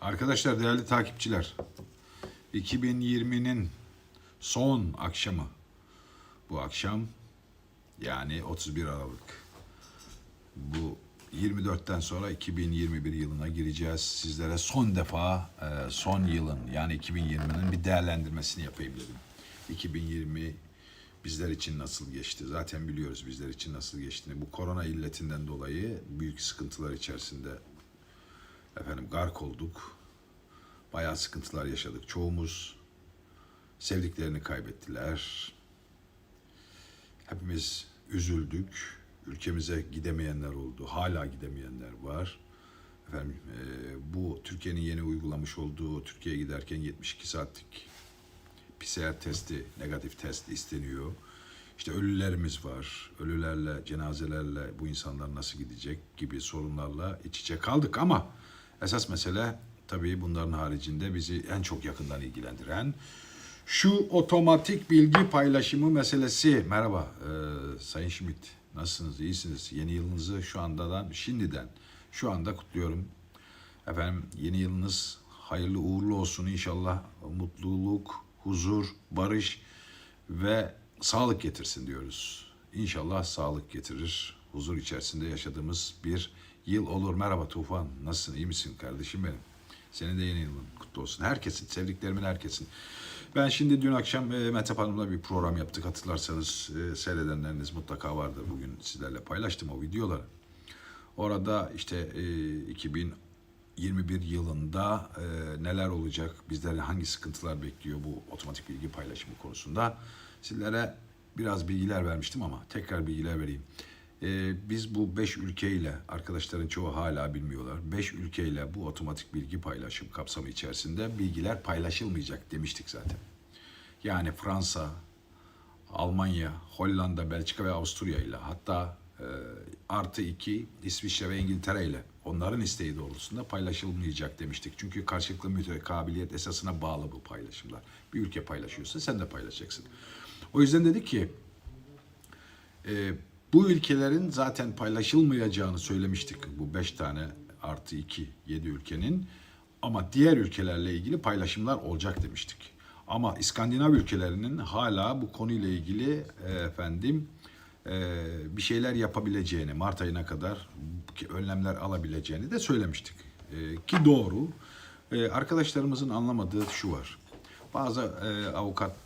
Arkadaşlar değerli takipçiler 2020'nin son akşamı bu akşam yani 31 Aralık bu 24'ten sonra 2021 yılına gireceğiz. Sizlere son defa e, son yılın yani 2020'nin bir değerlendirmesini yapayım dedim. 2020 bizler için nasıl geçti? Zaten biliyoruz bizler için nasıl geçtiğini. Bu korona illetinden dolayı büyük sıkıntılar içerisinde efendim gark olduk. Bayağı sıkıntılar yaşadık. Çoğumuz sevdiklerini kaybettiler. Hepimiz üzüldük. Ülkemize gidemeyenler oldu. Hala gidemeyenler var. Efendim e, bu Türkiye'nin yeni uygulamış olduğu Türkiye'ye giderken 72 saatlik PCR testi, negatif test isteniyor. İşte ölülerimiz var. Ölülerle, cenazelerle bu insanlar nasıl gidecek gibi sorunlarla iç içe kaldık ama esas mesele tabii bunların haricinde bizi en çok yakından ilgilendiren şu otomatik bilgi paylaşımı meselesi. Merhaba e, Sayın Schmidt. Nasılsınız? İyisiniz? Yeni yılınızı şu andadan, şimdiden, şu anda kutluyorum. Efendim yeni yılınız hayırlı uğurlu olsun inşallah. Mutluluk, huzur, barış ve sağlık getirsin diyoruz. İnşallah sağlık getirir. Huzur içerisinde yaşadığımız bir yıl olur. Merhaba Tufan. Nasılsın? İyi misin kardeşim benim? Senin de yeni yılın kutlu olsun. Herkesin, sevdiklerimin herkesin. Ben şimdi dün akşam e, Mehtap Hanım'la bir program yaptık. Hatırlarsanız e, seyredenleriniz mutlaka vardır. Bugün sizlerle paylaştım o videoları. Orada işte e, 2021 yılında e, neler olacak, bizleri hangi sıkıntılar bekliyor bu otomatik bilgi paylaşımı konusunda sizlere biraz bilgiler vermiştim ama tekrar bilgiler vereyim. E, biz bu 5 ülkeyle, arkadaşların çoğu hala bilmiyorlar, 5 ülkeyle bu otomatik bilgi paylaşım kapsamı içerisinde bilgiler paylaşılmayacak demiştik zaten. Yani Fransa, Almanya, Hollanda, Belçika ve Avusturya ile hatta e, artı iki İsviçre ve İngiltere ile onların isteği doğrultusunda paylaşılmayacak demiştik. Çünkü karşılıklı mütekabiliyet esasına bağlı bu paylaşımlar. Bir ülke paylaşıyorsa sen de paylaşacaksın. O yüzden dedik ki e, bu ülkelerin zaten paylaşılmayacağını söylemiştik. Bu beş tane artı iki yedi ülkenin ama diğer ülkelerle ilgili paylaşımlar olacak demiştik. Ama İskandinav ülkelerinin hala bu konuyla ilgili e, efendim e, bir şeyler yapabileceğini, Mart ayına kadar önlemler alabileceğini de söylemiştik. E, ki doğru. Arkadaşlarımızın anlamadığı şu var. Bazı avukat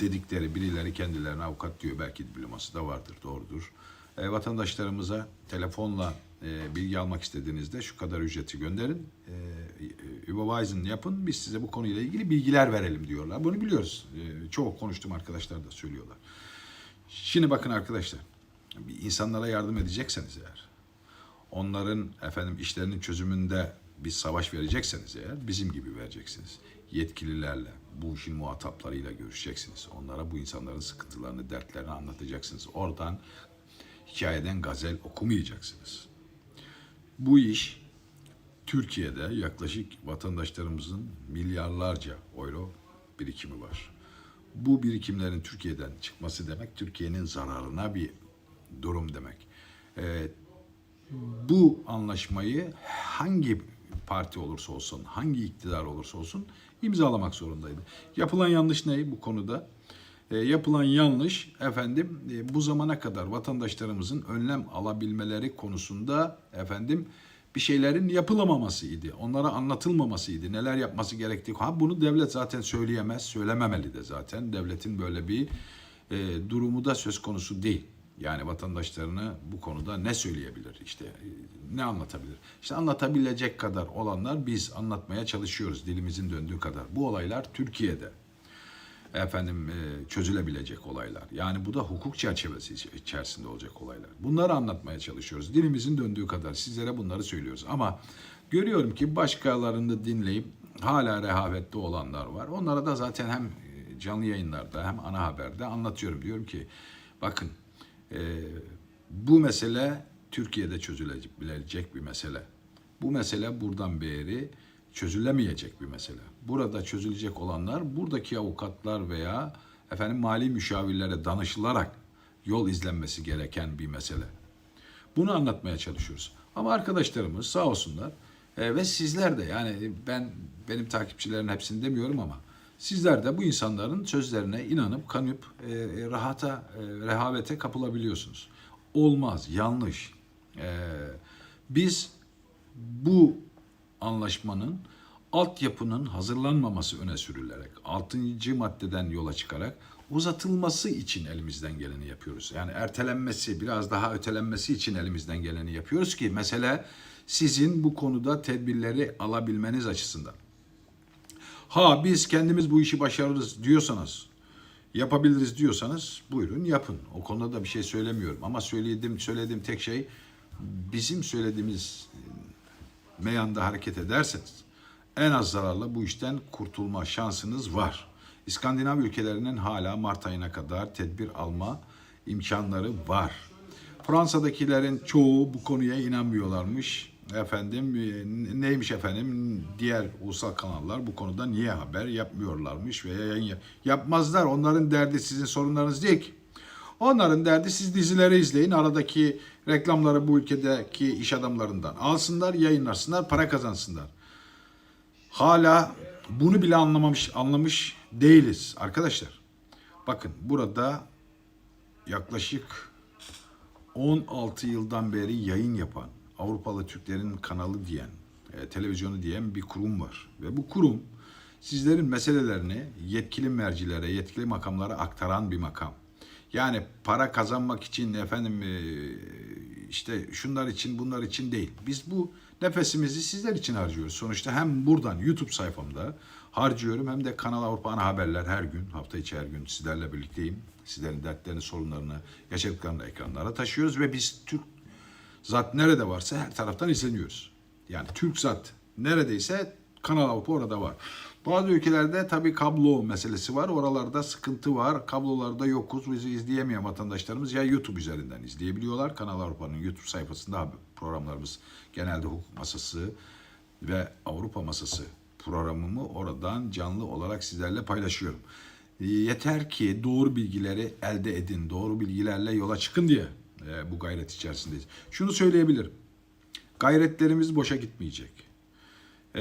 dedikleri birileri kendilerine avukat diyor. Belki diploması da vardır, doğrudur. E, vatandaşlarımıza telefonla e, bilgi almak istediğinizde şu kadar ücreti gönderin. E, Überweisen yapın. Biz size bu konuyla ilgili bilgiler verelim diyorlar. Bunu biliyoruz. E, çoğu konuştuğum arkadaşlar da söylüyorlar. Şimdi bakın arkadaşlar. İnsanlara yardım edecekseniz eğer, onların efendim işlerinin çözümünde bir savaş verecekseniz eğer bizim gibi vereceksiniz. Yetkililerle, bu işin muhataplarıyla görüşeceksiniz. Onlara bu insanların sıkıntılarını, dertlerini anlatacaksınız. Oradan hikayeden gazel okumayacaksınız. Bu iş Türkiye'de yaklaşık vatandaşlarımızın milyarlarca euro birikimi var. Bu birikimlerin Türkiye'den çıkması demek Türkiye'nin zararına bir durum demek. Ee, bu anlaşmayı hangi parti olursa olsun, hangi iktidar olursa olsun imzalamak zorundaydı. Yapılan yanlış ne bu konuda? E, yapılan yanlış efendim e, bu zamana kadar vatandaşlarımızın önlem alabilmeleri konusunda efendim bir şeylerin yapılamamasıydı. Onlara anlatılmamasıydı. Neler yapması gerektiği. Ha bunu devlet zaten söyleyemez, söylememeli de zaten. Devletin böyle bir e, durumu da söz konusu değil. Yani vatandaşlarını bu konuda ne söyleyebilir? İşte e, ne anlatabilir? İşte anlatabilecek kadar olanlar biz anlatmaya çalışıyoruz dilimizin döndüğü kadar. Bu olaylar Türkiye'de efendim e, çözülebilecek olaylar. Yani bu da hukuk çerçevesi içerisinde olacak olaylar. Bunları anlatmaya çalışıyoruz. Dilimizin döndüğü kadar sizlere bunları söylüyoruz. Ama görüyorum ki başkalarını dinleyip hala rehavette olanlar var. Onlara da zaten hem e, canlı yayınlarda hem ana haberde anlatıyorum. Diyorum ki bakın e, bu mesele Türkiye'de çözülebilecek bir mesele. Bu mesele buradan beri çözülemeyecek bir mesele. Burada çözülecek olanlar buradaki avukatlar veya efendim mali müşavirlere danışılarak yol izlenmesi gereken bir mesele. Bunu anlatmaya çalışıyoruz. Ama arkadaşlarımız sağ olsunlar E, ve sizler de yani ben benim takipçilerin hepsini demiyorum ama sizler de bu insanların sözlerine inanıp kanıp e, e, rahata, e, rehavete kapılabiliyorsunuz. Olmaz, yanlış. E, biz bu anlaşmanın altyapının hazırlanmaması öne sürülerek, 6. maddeden yola çıkarak uzatılması için elimizden geleni yapıyoruz. Yani ertelenmesi, biraz daha ötelenmesi için elimizden geleni yapıyoruz ki mesele sizin bu konuda tedbirleri alabilmeniz açısından. Ha biz kendimiz bu işi başarırız diyorsanız, yapabiliriz diyorsanız buyurun yapın. O konuda da bir şey söylemiyorum ama söylediğim söylediğim tek şey bizim söylediğimiz meyanda hareket ederseniz en az zararla bu işten kurtulma şansınız var. İskandinav ülkelerinin hala Mart ayına kadar tedbir alma imkanları var. Fransa'dakilerin çoğu bu konuya inanmıyorlarmış. Efendim e, neymiş efendim diğer ulusal kanallar bu konuda niye haber yapmıyorlarmış veya yayın yap- yapmazlar. Onların derdi sizin sorunlarınız değil ki. Onların derdi siz dizileri izleyin. Aradaki reklamları bu ülkedeki iş adamlarından alsınlar, yayınlarsınlar, para kazansınlar. Hala bunu bile anlamamış anlamış değiliz arkadaşlar. Bakın burada yaklaşık 16 yıldan beri yayın yapan Avrupalı Türklerin kanalı diyen, e, televizyonu diyen bir kurum var. Ve bu kurum sizlerin meselelerini yetkili mercilere, yetkili makamlara aktaran bir makam. Yani para kazanmak için efendim e, işte şunlar için bunlar için değil. Biz bu nefesimizi sizler için harcıyoruz. Sonuçta hem buradan YouTube sayfamda harcıyorum hem de Kanal Avrupa Ana Haberler her gün, hafta içi her gün sizlerle birlikteyim. Sizlerin dertlerini, sorunlarını, yaşadıklarını ekranlara taşıyoruz ve biz Türk zat nerede varsa her taraftan izleniyoruz. Yani Türk zat neredeyse Kanal Avrupa orada var. Bazı ülkelerde tabii kablo meselesi var. Oralarda sıkıntı var. Kablolarda yokuz. Bizi izleyemeyen vatandaşlarımız ya YouTube üzerinden izleyebiliyorlar. Kanal Avrupa'nın YouTube sayfasında programlarımız genelde hukuk masası ve Avrupa masası programımı oradan canlı olarak sizlerle paylaşıyorum. Yeter ki doğru bilgileri elde edin. Doğru bilgilerle yola çıkın diye e, bu gayret içerisindeyiz. Şunu söyleyebilirim. Gayretlerimiz boşa gitmeyecek. E,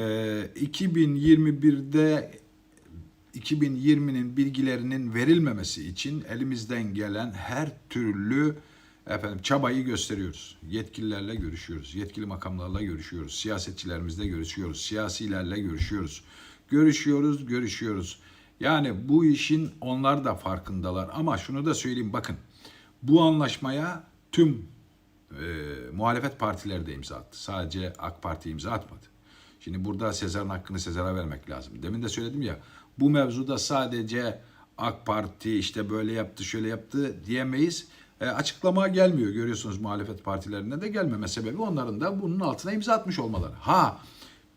2021'de 2020'nin bilgilerinin verilmemesi için elimizden gelen her türlü efendim çabayı gösteriyoruz. Yetkililerle görüşüyoruz. Yetkili makamlarla görüşüyoruz. Siyasetçilerimizle görüşüyoruz. Siyasilerle görüşüyoruz. Görüşüyoruz, görüşüyoruz. Yani bu işin onlar da farkındalar ama şunu da söyleyeyim bakın. Bu anlaşmaya tüm e, muhalefet partileri de imza attı. Sadece AK Parti imza atmadı. Şimdi burada Sezar'ın hakkını Sezar'a vermek lazım. Demin de söyledim ya bu mevzuda sadece AK Parti işte böyle yaptı şöyle yaptı diyemeyiz. E, açıklama gelmiyor görüyorsunuz muhalefet partilerine de gelmeme sebebi onların da bunun altına imza atmış olmaları. Ha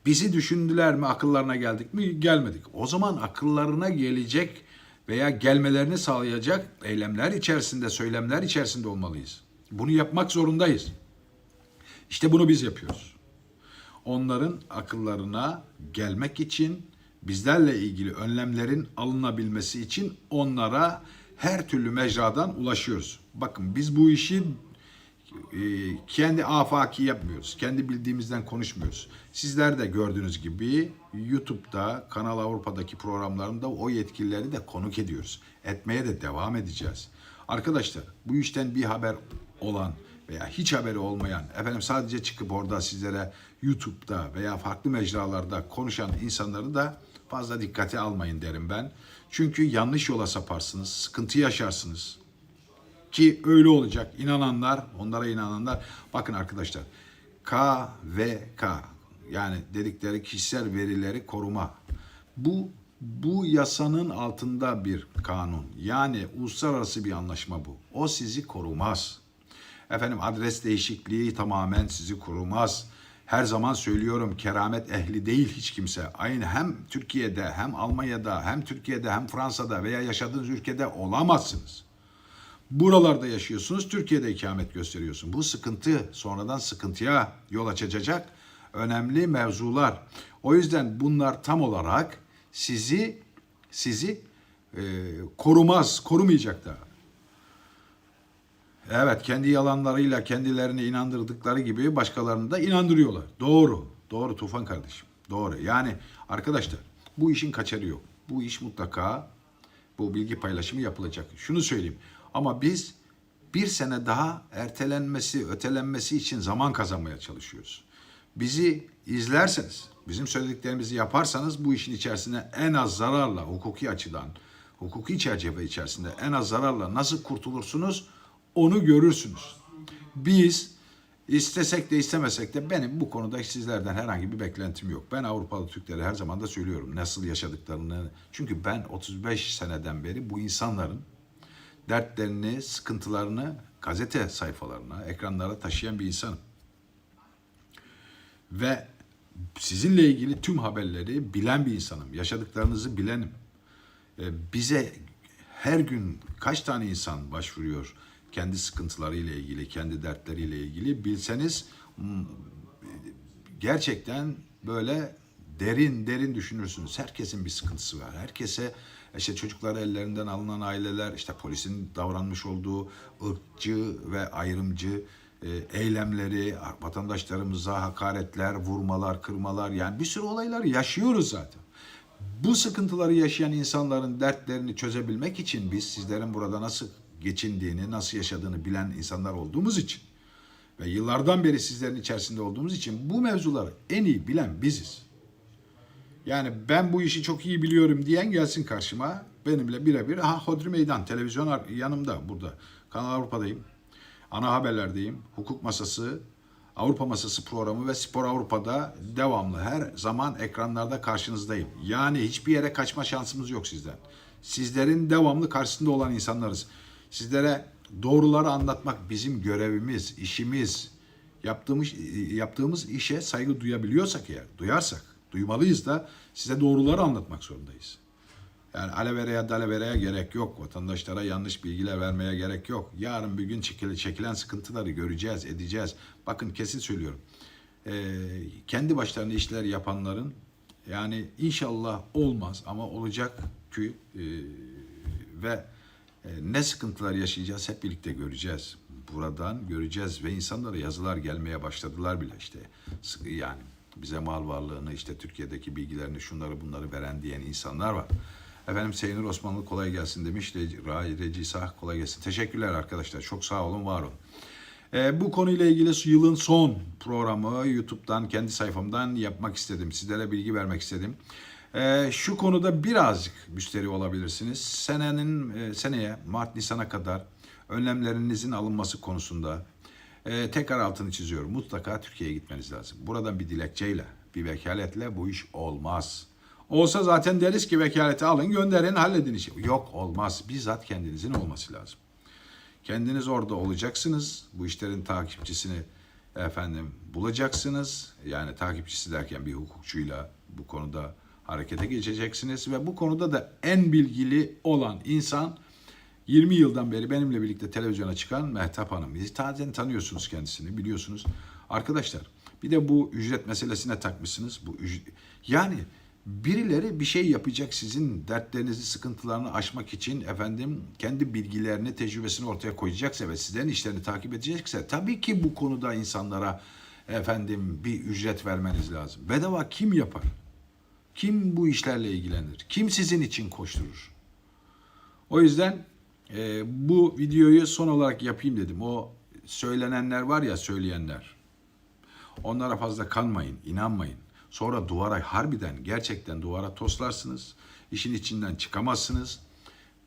bizi düşündüler mi akıllarına geldik mi gelmedik. O zaman akıllarına gelecek veya gelmelerini sağlayacak eylemler içerisinde söylemler içerisinde olmalıyız. Bunu yapmak zorundayız. İşte bunu biz yapıyoruz onların akıllarına gelmek için bizlerle ilgili önlemlerin alınabilmesi için onlara her türlü mecradan ulaşıyoruz. Bakın biz bu işi e, kendi afaki yapmıyoruz. Kendi bildiğimizden konuşmuyoruz. Sizler de gördüğünüz gibi YouTube'da, Kanal Avrupa'daki programlarında o yetkilileri de konuk ediyoruz. Etmeye de devam edeceğiz. Arkadaşlar bu işten bir haber olan veya hiç haberi olmayan, efendim sadece çıkıp orada sizlere YouTube'da veya farklı mecralarda konuşan insanları da fazla dikkate almayın derim ben. Çünkü yanlış yola saparsınız, sıkıntı yaşarsınız. Ki öyle olacak. İnananlar, onlara inananlar. Bakın arkadaşlar, K ve K yani dedikleri kişisel verileri koruma. Bu bu yasanın altında bir kanun. Yani uluslararası bir anlaşma bu. O sizi korumaz. Efendim adres değişikliği tamamen sizi korumaz. Her zaman söylüyorum keramet ehli değil hiç kimse. Aynı hem Türkiye'de hem Almanya'da hem Türkiye'de hem Fransa'da veya yaşadığınız ülkede olamazsınız. Buralarda yaşıyorsunuz, Türkiye'de ikamet gösteriyorsun. Bu sıkıntı sonradan sıkıntıya yol açacak önemli mevzular. O yüzden bunlar tam olarak sizi sizi e, korumaz, korumayacak da. Evet, kendi yalanlarıyla kendilerini inandırdıkları gibi başkalarını da inandırıyorlar. Doğru. Doğru Tufan kardeşim. Doğru. Yani arkadaşlar bu işin kaçarı yok. Bu iş mutlaka bu bilgi paylaşımı yapılacak. Şunu söyleyeyim. Ama biz bir sene daha ertelenmesi, ötelenmesi için zaman kazanmaya çalışıyoruz. Bizi izlerseniz, bizim söylediklerimizi yaparsanız bu işin içerisinde en az zararla, hukuki açıdan, hukuki çerçeve içerisinde en az zararla nasıl kurtulursunuz onu görürsünüz. Biz istesek de istemesek de benim bu konuda sizlerden herhangi bir beklentim yok. Ben Avrupalı Türklere her zaman da söylüyorum nasıl yaşadıklarını. Çünkü ben 35 seneden beri bu insanların dertlerini, sıkıntılarını gazete sayfalarına, ekranlara taşıyan bir insanım. Ve sizinle ilgili tüm haberleri bilen bir insanım. Yaşadıklarınızı bilenim. Ee, Bize her gün kaç tane insan başvuruyor kendi sıkıntılarıyla ilgili, kendi dertleriyle ilgili bilseniz hmm, gerçekten böyle derin derin düşünürsünüz. Herkesin bir sıkıntısı var. Herkese işte çocukları ellerinden alınan aileler, işte polisin davranmış olduğu ırkçı ve ayrımcı e, eylemleri, vatandaşlarımıza hakaretler, vurmalar, kırmalar yani bir sürü olaylar yaşıyoruz zaten. Bu sıkıntıları yaşayan insanların dertlerini çözebilmek için biz sizlerin burada nasıl geçindiğini, nasıl yaşadığını bilen insanlar olduğumuz için ve yıllardan beri sizlerin içerisinde olduğumuz için bu mevzuları en iyi bilen biziz. Yani ben bu işi çok iyi biliyorum diyen gelsin karşıma. Benimle birebir. Ha Hodri Meydan televizyon yanımda burada. Kanal Avrupa'dayım. Ana haberlerdeyim. Hukuk masası, Avrupa masası programı ve Spor Avrupa'da devamlı her zaman ekranlarda karşınızdayım. Yani hiçbir yere kaçma şansımız yok sizden. Sizlerin devamlı karşısında olan insanlarız. Sizlere doğruları anlatmak bizim görevimiz, işimiz. Yaptığımız yaptığımız işe saygı duyabiliyorsak eğer, duyarsak, duymalıyız da size doğruları anlatmak zorundayız. Yani alevereye dalevereye gerek yok. Vatandaşlara yanlış bilgiler vermeye gerek yok. Yarın bir gün çekil- çekilen sıkıntıları göreceğiz, edeceğiz. Bakın kesin söylüyorum. Ee, kendi başlarına işler yapanların yani inşallah olmaz ama olacak ki e, ve ne sıkıntılar yaşayacağız hep birlikte göreceğiz. Buradan göreceğiz ve insanlara yazılar gelmeye başladılar bile işte. Yani bize mal varlığını işte Türkiye'deki bilgilerini şunları bunları veren diyen insanlar var. Efendim Seynur Osmanlı kolay gelsin demiş. Ra- Reci Sah kolay gelsin. Teşekkürler arkadaşlar. Çok sağ olun, var olun. Ee, bu konuyla ilgili yılın son programı YouTube'dan, kendi sayfamdan yapmak istedim. Sizlere bilgi vermek istedim. Ee, şu konuda birazcık müşteri olabilirsiniz. Senenin e, seneye Mart Nisan'a kadar önlemlerinizin alınması konusunda e, tekrar altını çiziyorum. Mutlaka Türkiye'ye gitmeniz lazım. Buradan bir dilekçeyle, bir vekaletle bu iş olmaz. Olsa zaten deriz ki vekaleti alın, gönderin, halledin işi. Yok olmaz. Bizzat kendinizin olması lazım. Kendiniz orada olacaksınız. Bu işlerin takipçisini efendim bulacaksınız. Yani takipçisi derken bir hukukçuyla bu konuda harekete geçeceksiniz ve bu konuda da en bilgili olan insan 20 yıldan beri benimle birlikte televizyona çıkan Mehtap Hanım. Zaten tanıyorsunuz kendisini, biliyorsunuz. Arkadaşlar bir de bu ücret meselesine takmışsınız. Bu yani birileri bir şey yapacak sizin dertlerinizi, sıkıntılarını aşmak için efendim kendi bilgilerini, tecrübesini ortaya koyacaksa ve sizlerin işlerini takip edecekse tabii ki bu konuda insanlara efendim bir ücret vermeniz lazım. Bedava kim yapar? Kim bu işlerle ilgilenir? Kim sizin için koşturur? O yüzden e, bu videoyu son olarak yapayım dedim. O söylenenler var ya söyleyenler. Onlara fazla kanmayın, inanmayın. Sonra duvara harbiden gerçekten duvara toslarsınız. İşin içinden çıkamazsınız.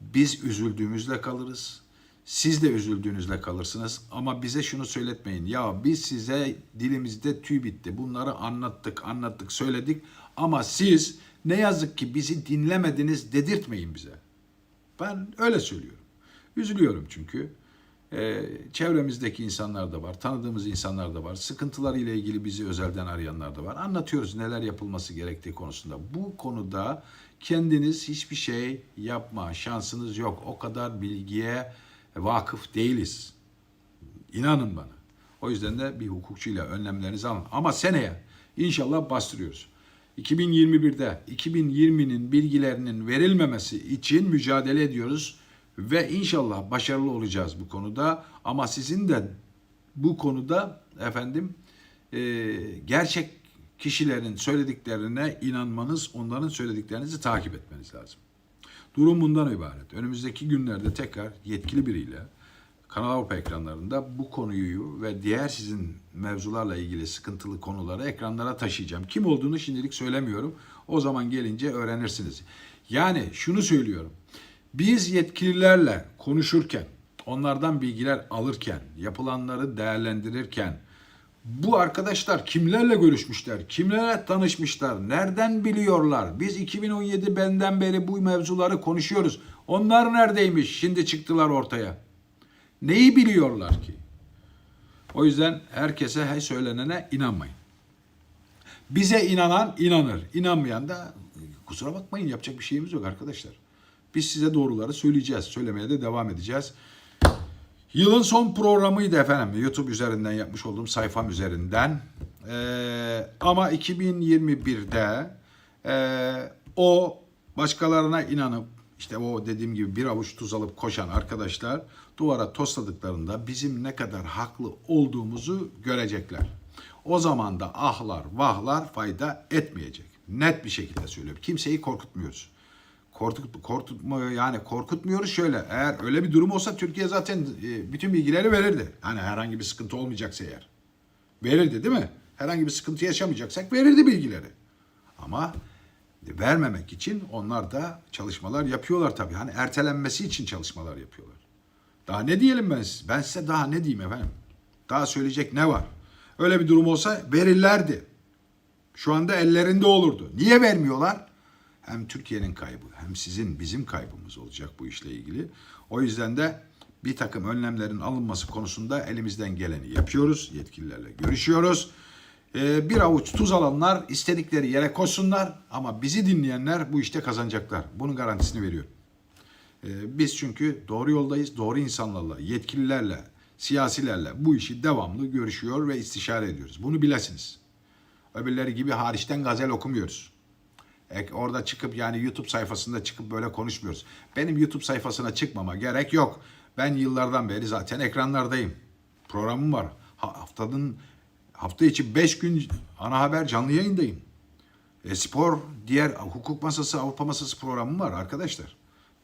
Biz üzüldüğümüzle kalırız. Siz de üzüldüğünüzle kalırsınız. Ama bize şunu söyletmeyin. Ya biz size dilimizde tüy bitti. Bunları anlattık, anlattık, söyledik. Ama siz ne yazık ki bizi dinlemediniz dedirtmeyin bize. Ben öyle söylüyorum. Üzülüyorum çünkü. Ee, çevremizdeki insanlar da var, tanıdığımız insanlar da var. Sıkıntılarıyla ilgili bizi özelden arayanlar da var. Anlatıyoruz neler yapılması gerektiği konusunda. Bu konuda kendiniz hiçbir şey yapma şansınız yok. O kadar bilgiye vakıf değiliz. İnanın bana. O yüzden de bir hukukçuyla önlemlerinizi alın. Ama seneye inşallah bastırıyoruz. 2021'de 2020'nin bilgilerinin verilmemesi için mücadele ediyoruz ve inşallah başarılı olacağız bu konuda. Ama sizin de bu konuda efendim e, gerçek kişilerin söylediklerine inanmanız, onların söylediklerinizi takip etmeniz lazım. Durum bundan ibaret. Önümüzdeki günlerde tekrar yetkili biriyle Kanal Avrupa ekranlarında bu konuyu ve diğer sizin mevzularla ilgili sıkıntılı konuları ekranlara taşıyacağım. Kim olduğunu şimdilik söylemiyorum. O zaman gelince öğrenirsiniz. Yani şunu söylüyorum. Biz yetkililerle konuşurken, onlardan bilgiler alırken, yapılanları değerlendirirken bu arkadaşlar kimlerle görüşmüşler, kimlerle tanışmışlar, nereden biliyorlar? Biz 2017 benden beri bu mevzuları konuşuyoruz. Onlar neredeymiş? Şimdi çıktılar ortaya. Neyi biliyorlar ki? O yüzden herkese her söylenene inanmayın. Bize inanan inanır. İnanmayan da kusura bakmayın yapacak bir şeyimiz yok arkadaşlar. Biz size doğruları söyleyeceğiz. Söylemeye de devam edeceğiz. Yılın son programıydı efendim. YouTube üzerinden yapmış olduğum sayfam üzerinden. Ee, ama 2021'de e, o başkalarına inanıp işte o dediğim gibi bir avuç tuz alıp koşan arkadaşlar duvara tosladıklarında bizim ne kadar haklı olduğumuzu görecekler. O zaman da ahlar vahlar fayda etmeyecek. Net bir şekilde söylüyorum. Kimseyi korkutmuyoruz. Korkut, korkutma yani korkutmuyoruz şöyle. Eğer öyle bir durum olsa Türkiye zaten e, bütün bilgileri verirdi. Hani herhangi bir sıkıntı olmayacaksa eğer. Verirdi değil mi? Herhangi bir sıkıntı yaşamayacaksak verirdi bilgileri. Ama vermemek için onlar da çalışmalar yapıyorlar tabii. Hani ertelenmesi için çalışmalar yapıyorlar. Daha ne diyelim ben size? Ben size daha ne diyeyim efendim? Daha söyleyecek ne var? Öyle bir durum olsa verirlerdi. Şu anda ellerinde olurdu. Niye vermiyorlar? Hem Türkiye'nin kaybı hem sizin bizim kaybımız olacak bu işle ilgili. O yüzden de bir takım önlemlerin alınması konusunda elimizden geleni yapıyoruz. Yetkililerle görüşüyoruz. Ee, bir avuç tuz alanlar istedikleri yere koşsunlar ama bizi dinleyenler bu işte kazanacaklar. Bunun garantisini veriyorum. Ee, biz çünkü doğru yoldayız. Doğru insanlarla, yetkililerle, siyasilerle bu işi devamlı görüşüyor ve istişare ediyoruz. Bunu bilesiniz. Öbürleri gibi hariçten gazel okumuyoruz. Orada çıkıp yani YouTube sayfasında çıkıp böyle konuşmuyoruz. Benim YouTube sayfasına çıkmama gerek yok. Ben yıllardan beri zaten ekranlardayım. Programım var. Ha- Haftanın hafta içi 5 gün ana haber canlı yayındayım. E, spor, diğer hukuk masası, Avrupa masası programım var arkadaşlar.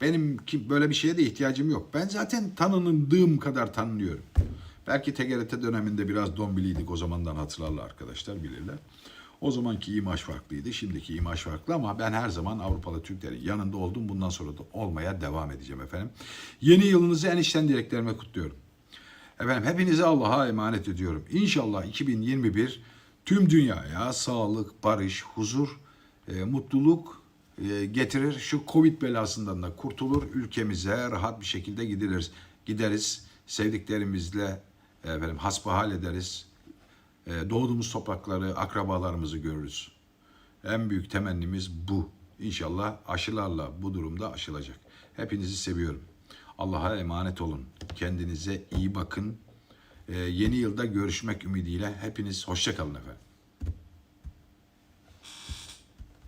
Benim böyle bir şeye de ihtiyacım yok. Ben zaten tanınındığım kadar tanınıyorum. Belki TGRT döneminde biraz dombiliydik o zamandan hatırlarlar arkadaşlar bilirler. O zamanki imaj farklıydı, şimdiki imaj farklı ama ben her zaman Avrupalı Türklerin yanında oldum. Bundan sonra da olmaya devam edeceğim efendim. Yeni yılınızı en içten dileklerime kutluyorum. Efendim hepinizi Allah'a emanet ediyorum. İnşallah 2021 tüm dünyaya sağlık, barış, huzur, e, mutluluk getirir. Şu Covid belasından da kurtulur. Ülkemize rahat bir şekilde gideriz. Gideriz. Sevdiklerimizle e, efendim hasbihal ederiz. E, doğduğumuz toprakları, akrabalarımızı görürüz. En büyük temennimiz bu. İnşallah aşılarla bu durumda aşılacak. Hepinizi seviyorum. Allah'a emanet olun. Kendinize iyi bakın. Ee, yeni yılda görüşmek ümidiyle hepiniz hoşçakalın efendim.